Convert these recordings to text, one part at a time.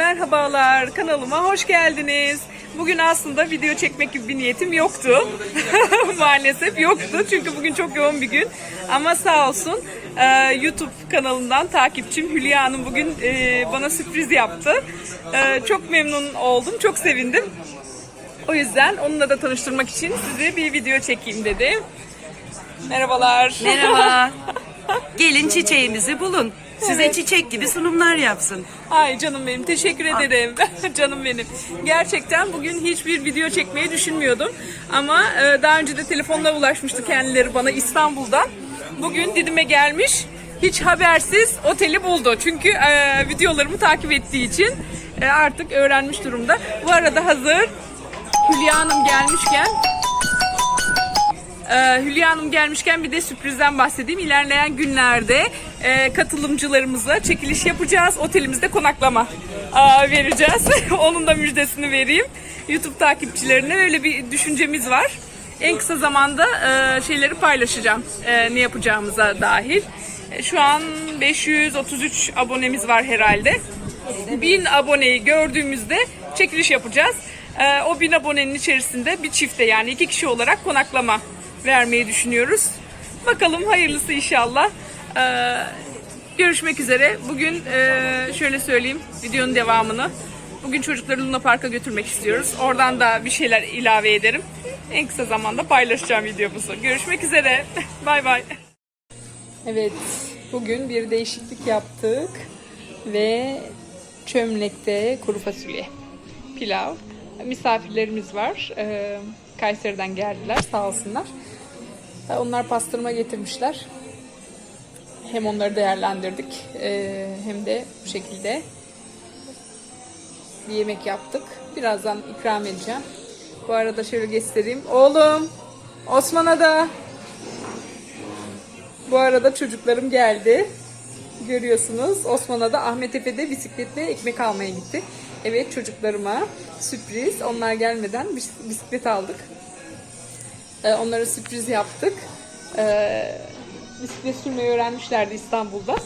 Merhabalar, kanalıma hoş geldiniz. Bugün aslında video çekmek gibi bir niyetim yoktu. Maalesef yoktu çünkü bugün çok yoğun bir gün. Ama sağ olsun e, YouTube kanalından takipçim Hülya Hanım bugün e, bana sürpriz yaptı. E, çok memnun oldum, çok sevindim. O yüzden onunla da tanıştırmak için size bir video çekeyim dedim. Merhabalar. Merhaba. Gelin çiçeğinizi bulun. Size çiçek gibi sunumlar yapsın. Ay canım benim teşekkür ederim. canım benim. Gerçekten bugün hiçbir video çekmeyi düşünmüyordum. Ama e, daha önce de telefonla ulaşmıştı kendileri bana İstanbul'dan. Bugün Didim'e gelmiş. Hiç habersiz oteli buldu. Çünkü e, videolarımı takip ettiği için e, artık öğrenmiş durumda. Bu arada hazır Hülya Hanım gelmişken ee, Hülya Hanım gelmişken bir de sürprizden bahsedeyim. İlerleyen günlerde e, katılımcılarımıza çekiliş yapacağız. Otelimizde konaklama aa, vereceğiz. Onun da müjdesini vereyim. YouTube takipçilerine öyle bir düşüncemiz var. En kısa zamanda e, şeyleri paylaşacağım. E, ne yapacağımıza dahil. E, şu an 533 abonemiz var herhalde. 1000 aboneyi gördüğümüzde çekiliş yapacağız. Ee, o 1000 abonenin içerisinde bir çifte yani iki kişi olarak konaklama vermeyi düşünüyoruz. Bakalım hayırlısı inşallah. Ee, görüşmek üzere. Bugün e, şöyle söyleyeyim videonun devamını. Bugün çocukları Luna Park'a götürmek istiyoruz. Oradan da bir şeyler ilave ederim. En kısa zamanda paylaşacağım videomuzu. Görüşmek üzere. bay bay. Evet, bugün bir değişiklik yaptık ve çömlekte kuru fasulye, pilav, misafirlerimiz var. Ee, Kayseri'den geldiler, sağ olsunlar. Onlar pastırma getirmişler. Hem onları değerlendirdik, ee, hem de bu şekilde bir yemek yaptık. Birazdan ikram edeceğim. Bu arada şöyle göstereyim. Oğlum, Osman'a da bu arada çocuklarım geldi. Görüyorsunuz. Osman'a da Ahmet Efe'de bisikletle ekmek almaya gitti. Evet çocuklarıma sürpriz. Onlar gelmeden bis- bisiklet aldık. Ee, onlara sürpriz yaptık. Ee, bisiklet sürmeyi öğrenmişlerdi İstanbul'da.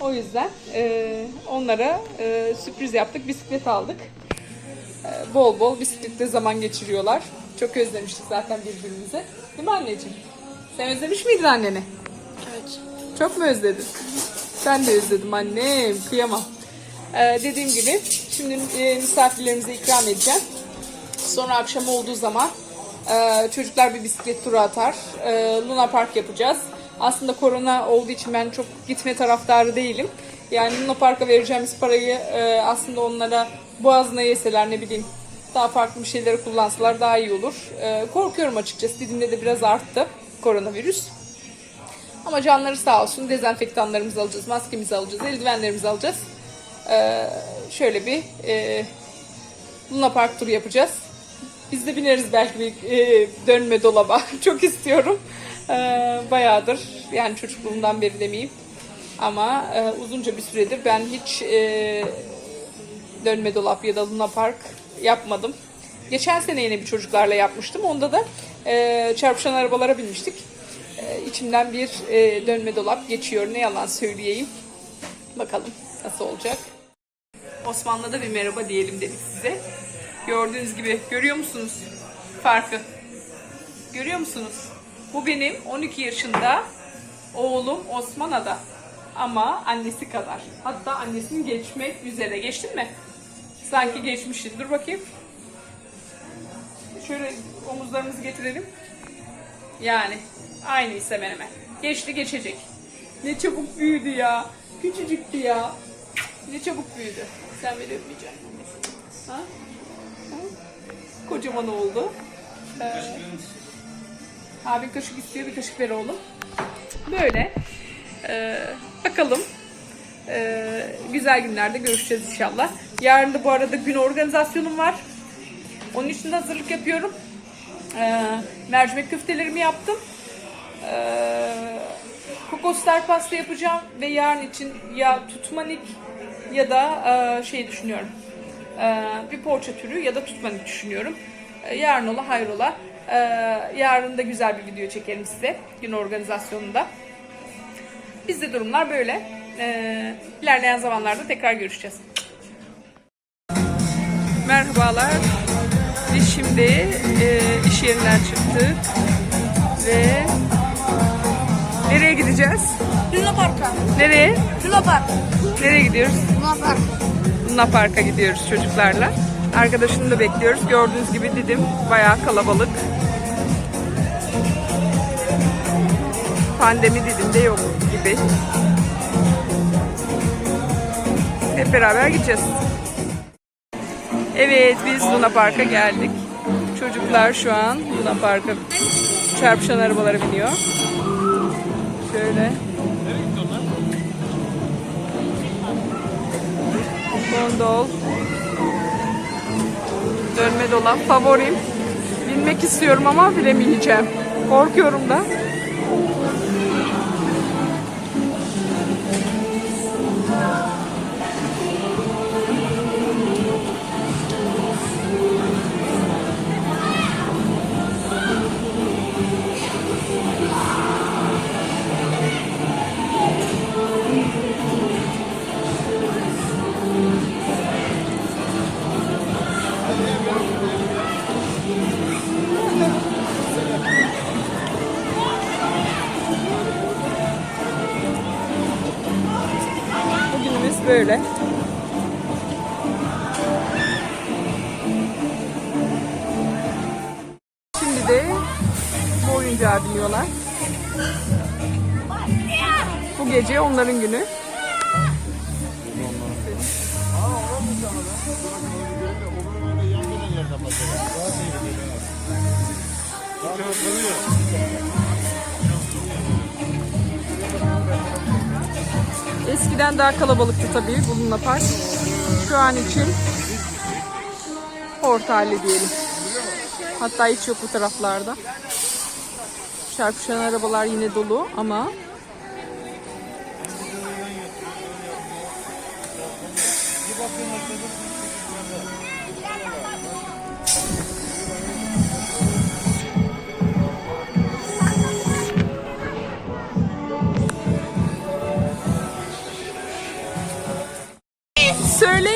O yüzden e, onlara e, sürpriz yaptık. Bisiklet aldık. E, bol bol bisiklette zaman geçiriyorlar. Çok özlemiştik zaten birbirimizi. Değil mi anneciğim? Sen özlemiş miydin anneni? Evet. Çok mu özledin? Ben de özledim annem. Kıyamam. Ee, dediğim gibi şimdi e, misafirlerimize ikram edeceğim. Sonra akşam olduğu zaman e, çocuklar bir bisiklet turu atar. E, Luna Park yapacağız. Aslında korona olduğu için ben çok gitme taraftarı değilim. Yani Luna Park'a vereceğimiz parayı e, aslında onlara boğazına yeseler ne bileyim daha farklı bir şeyleri kullansalar daha iyi olur. E, korkuyorum açıkçası. Didim'de de biraz arttı koronavirüs. Ama canları sağ olsun. Dezenfektanlarımızı alacağız, maskemizi alacağız, eldivenlerimizi alacağız. Ee, şöyle bir e, Luna Park turu yapacağız. Biz de bineriz belki bir e, dönme dolaba. Çok istiyorum. Ee, bayağıdır yani çocukluğumdan beri demeyeyim. Ama e, uzunca bir süredir ben hiç e, dönme dolap ya da Luna Park yapmadım. Geçen sene yine bir çocuklarla yapmıştım. Onda da e, çarpışan arabalara binmiştik. E, içimden bir e, dönme dolap geçiyor. Ne yalan söyleyeyim. Bakalım nasıl olacak. Osman'la da bir merhaba diyelim dedik size. Gördüğünüz gibi görüyor musunuz farkı? Görüyor musunuz? Bu benim 12 yaşında oğlum Osman Ada. Ama annesi kadar. Hatta annesini geçmek üzere. Geçtin mi? Sanki geçmişsin. Dur bakayım. Şöyle omuzlarımızı getirelim. Yani aynıysa hemen hemen. Geçti geçecek. Ne çabuk büyüdü ya. Küçücüktü ya. Ne çabuk büyüdü. Sen beni öpmeyeceksin. Ha? Kocaman oldu. Ee, abi kaşık istiyor bir kaşık ver oğlum. Böyle. Ee, bakalım. Ee, güzel günlerde görüşeceğiz inşallah. Yarın da bu arada gün organizasyonum var. Onun için de hazırlık yapıyorum. Ee, mercimek köftelerimi yaptım. Ee, kokoslar pasta yapacağım ve yarın için ya tutmanik ya da e, şey düşünüyorum. Ee, bir poğaça türü ya da tutmanik düşünüyorum. Ee, yarın ola hayrola. Ee, yarın da güzel bir video çekerim size gün organizasyonunda. Bizde durumlar böyle. İlerleyen zamanlarda tekrar görüşeceğiz. Merhabalar. Biz şimdi e, iş yerinden çıktık ve nereye gideceğiz? Luna Park'a. Nereye? Luna Park. Nereye gidiyoruz? Luna Park. Luna Park'a gidiyoruz çocuklarla. Arkadaşını da bekliyoruz. Gördüğünüz gibi Didim bayağı kalabalık. Pandemi Didim'de yok gibi. Hep beraber gideceğiz. Evet biz Luna Park'a geldik. Çocuklar şu an Luna Park'a çarpışan arabalara biniyor. Şöyle. Gondol. Dönme dolap favorim. Binmek istiyorum ama bilemeyeceğim. Korkuyorum da. Böyle. Şimdi de bu oyuncağa biniyorlar. Bu gece onların günü. Eskiden daha kalabalıktı tabii Bulunma Park. Şu an için orta halli diyelim. Hatta hiç yok bu taraflarda. Çarpışan arabalar yine dolu ama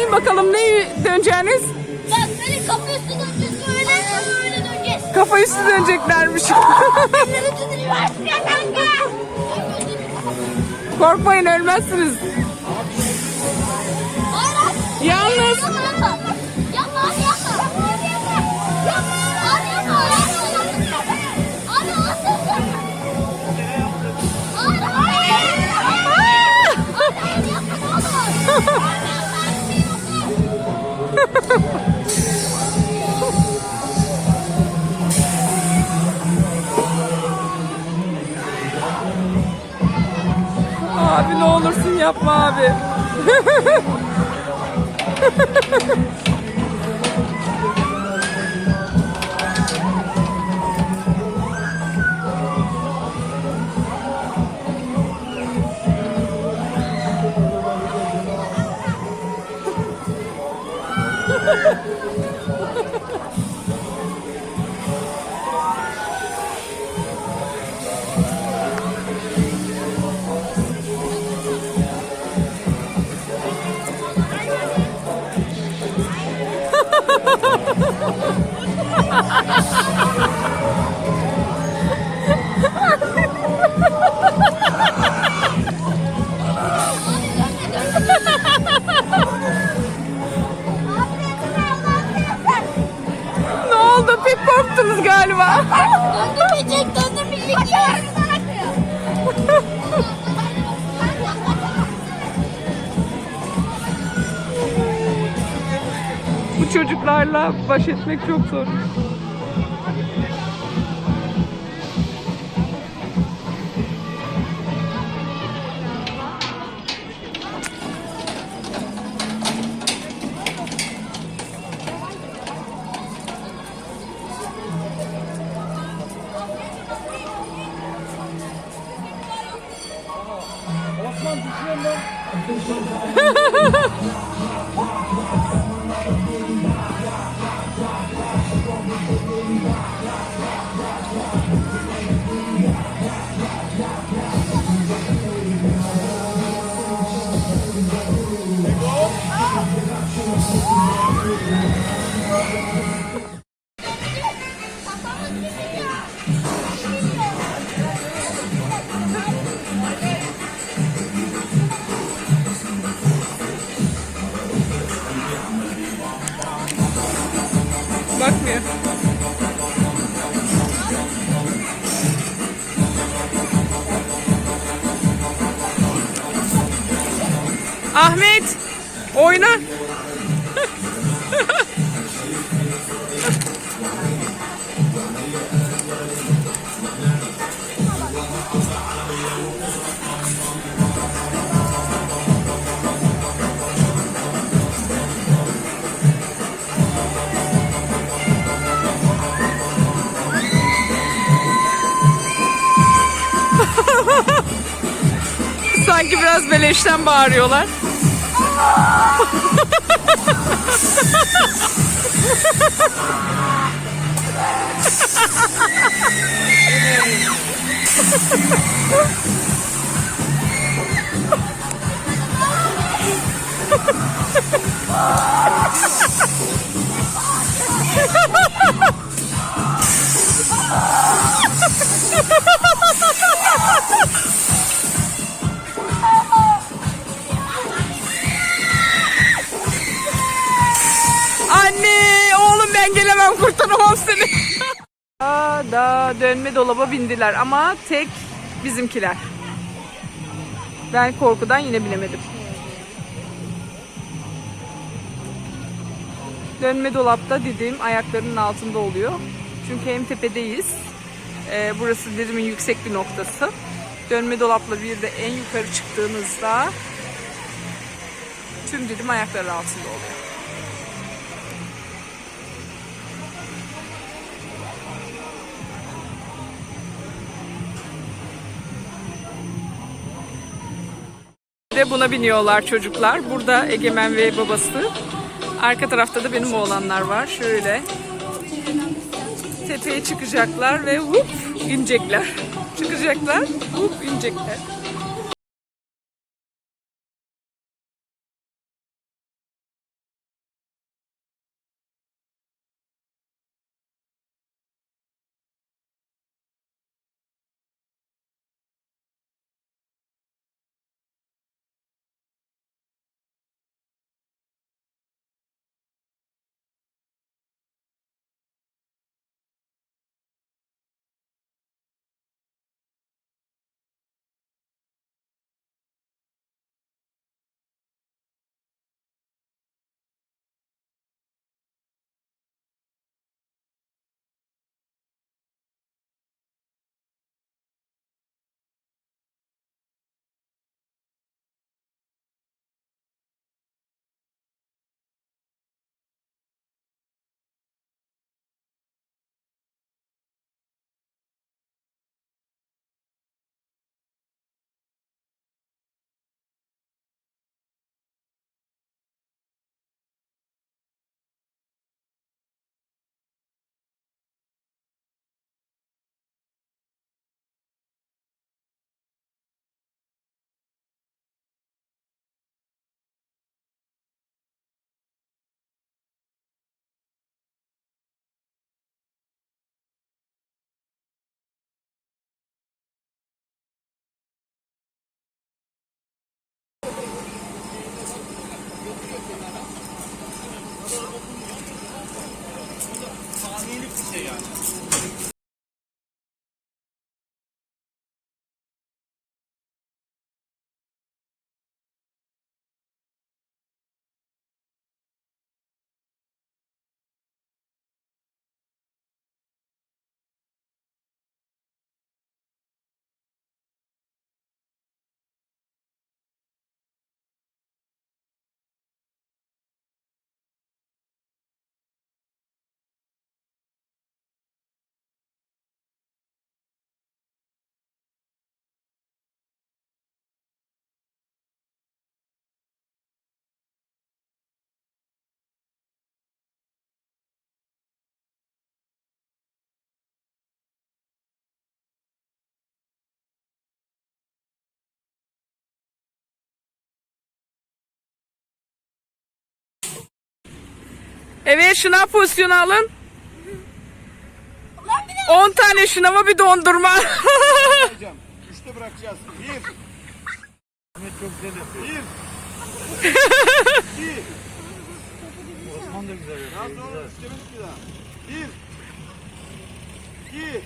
Söyleyin bakalım ne döneceğiniz? Bak böyle kafa üstü döneceğiz. Böyle böyle döneceğiz. Kafa üstü döneceklermiş. Elleri tutuyor. Ya kanka. Korkmayın ölmezsiniz. Yalnız abi ne olursun yapma abi. Ne baş etmek çok zor. Osman düşüyorum ben. Bakmıyor. Ahmet oyna. Biraz beleşten bağırıyorlar. dönme dolaba bindiler ama tek bizimkiler. Ben korkudan yine binemedim. Dönme dolapta dediğim ayaklarının altında oluyor. Çünkü hem tepedeyiz. Ee, burası dediğimin yüksek bir noktası. Dönme dolapla bir de en yukarı çıktığınızda tüm dilim ayakları altında oluyor. De buna biniyorlar çocuklar. Burada Egemen ve babası. Arka tarafta da benim oğlanlar var. Şöyle tepeye çıkacaklar ve vup inecekler. Çıkacaklar, vup inecekler. Evet şınav pozisyonu alın. 10 tane şınava bir dondurma. Hocam üçte bırakacağız. Bir. Ahmet çok güzel yapıyor. Bir. İki. Osman da güzel yapıyor. Daha sonra üçte bir daha. Bir. İki.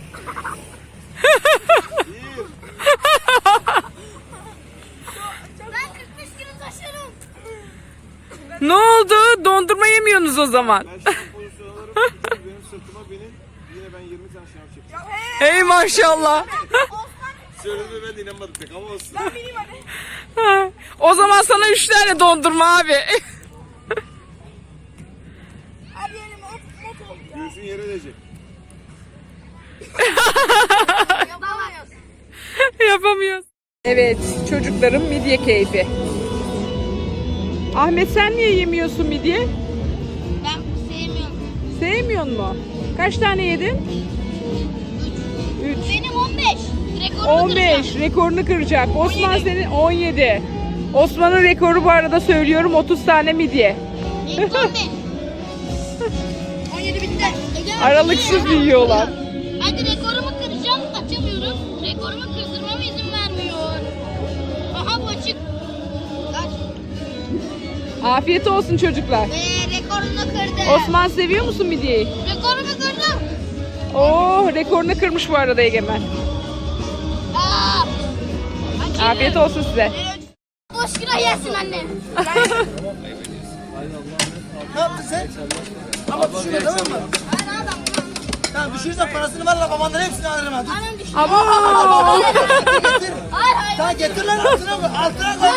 Bir. Ne oldu? Dondurma yemiyorsunuz o zaman. Ben şimdi pozisyon alırım. Benim sırtıma benim. Yine ben 20 tane şınav çekeceğim. Hey maşallah. Söyledi ben de inanmadım pek ama olsun. o zaman sana 3 tane dondurma abi. Göğsün yere değecek. Yapamıyoruz. Yapamıyoruz. Evet çocukların midye keyfi. Ahmet sen niye yemiyorsun midye? Ben sevmiyorum. Sevmiyor mu? Kaç tane yedin? 3. Benim 15. Rekorumu 15 rekorunu kıracak. Osman senin 17. Osman'ın rekoru bu arada söylüyorum 30 tane midye. Benim 15. 17 bitti. Aralıksız yiyorlar. Afiyet olsun çocuklar. Ve rekorunu kırdı. Osman seviyor musun midyeyi? Rekorumu kırdım. Oo rekorunu kırmış bu arada Egemen. Aa. Afiyet olsun size. Boş kilo yersin anne. Ne yaptın sen? Ama düşürme tamam mı? Tamam düşürürsen parasını ver la babandan hepsini alırım hadi. Anam düştü. Abo! Getir. Hayır hayır. Tamam getir lan altına koy. Altına koy.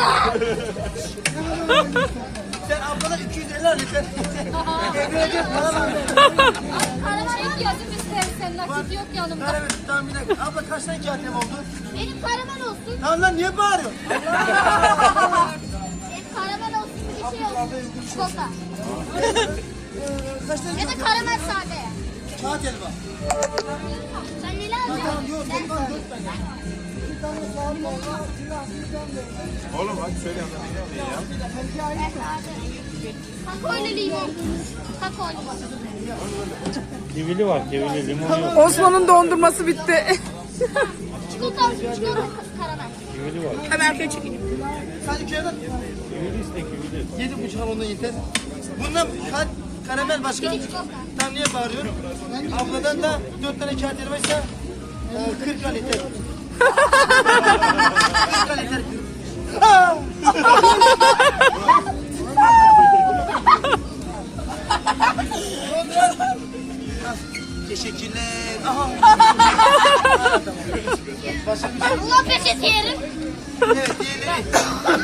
Sen ablana 250 al yeter. Evleneceğiz para var. Çek yazım istersen nakit yok yanımda. Evet tamam bir dakika. Abla kaç tane kağıtım oldu? Benim karaman olsun. Tamam lan niye bağırıyorsun? Benim karaman olsun bir şey olsun. Çikolata. Kaç tane Ya da kağıt? sade. Kağıt elba. Sen neyle Tamam yok dört tane. Oğlum hadi söyle ya. Kakao ile limon. Kakao limon. Kivili var, kivili, limon yok. Osman'ın dondurması bitti. Çikolata, çikolata karamel. Kivili var. Hemen arkaya çekeyim. Sadece kağıt Kivili iste kivili. Yedi buçuk ondan yeter. Bundan kağıt karamel başka. Tam niye bağırıyorsun? Abladan da dört tane kağıt elmaysa e, 40 lira yeter. 40 lira yeter. Teşekkürler. Başka bir şey. Ulan. Evet diğerleri.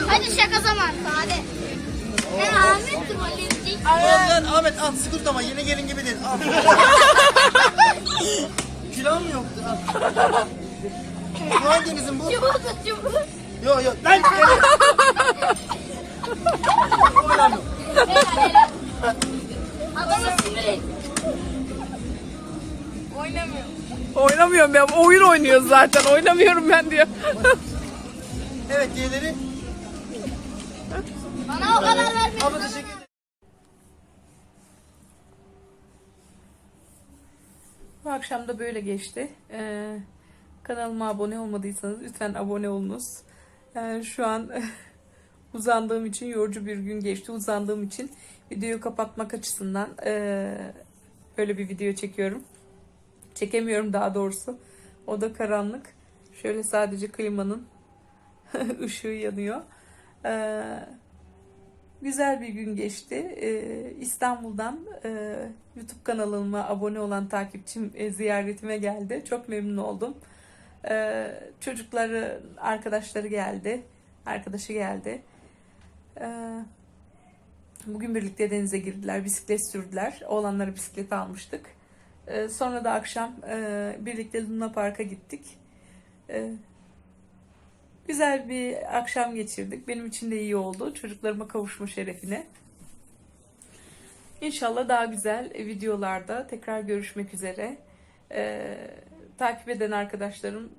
Hadi şaka zamanı. Hadi. Ben Ahmet trolleyici. Al lan Ahmet al sıkıntı ama yeni gelin gibi değil. Al. Kilo mu yoktu? Al. Hanginizin bu? Yok yok. Lan Oynamıyor. Adamı sinir Oynamıyorum ben. Oyun oynuyoruz zaten. Oynamıyorum ben diyor. Evet diğerleri. Bana o kadar vermedin. Abla teşekkür ederim. Bu akşam da böyle geçti. Ee, kanalıma abone olmadıysanız lütfen abone olunuz. Ee, şu an uzandığım için yorucu bir gün geçti. Uzandığım için videoyu kapatmak açısından ee, böyle bir video çekiyorum. Çekemiyorum daha doğrusu. O da karanlık. Şöyle sadece klimanın ışığı yanıyor. Ee, Güzel bir gün geçti. Ee, İstanbul'dan e, YouTube kanalıma abone olan takipçim e, ziyaretime geldi. Çok memnun oldum. Ee, çocukları, arkadaşları geldi. Arkadaşı geldi. Ee, bugün birlikte denize girdiler. Bisiklet sürdüler. Oğlanlara bisiklet almıştık. Ee, sonra da akşam e, birlikte Luna Park'a gittik. Ee, Güzel bir akşam geçirdik. Benim için de iyi oldu. Çocuklarıma kavuşma şerefine. İnşallah daha güzel videolarda tekrar görüşmek üzere. Ee, takip eden arkadaşlarım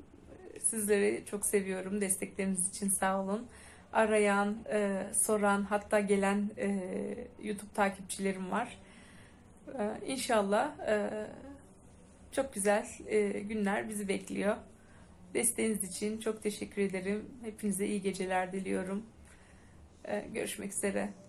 sizleri çok seviyorum. Destekleriniz için sağ olun. Arayan, e, soran, hatta gelen e, YouTube takipçilerim var. Ee, inşallah e, çok güzel e, günler bizi bekliyor. Desteğiniz için çok teşekkür ederim. Hepinize iyi geceler diliyorum. Ee, görüşmek üzere.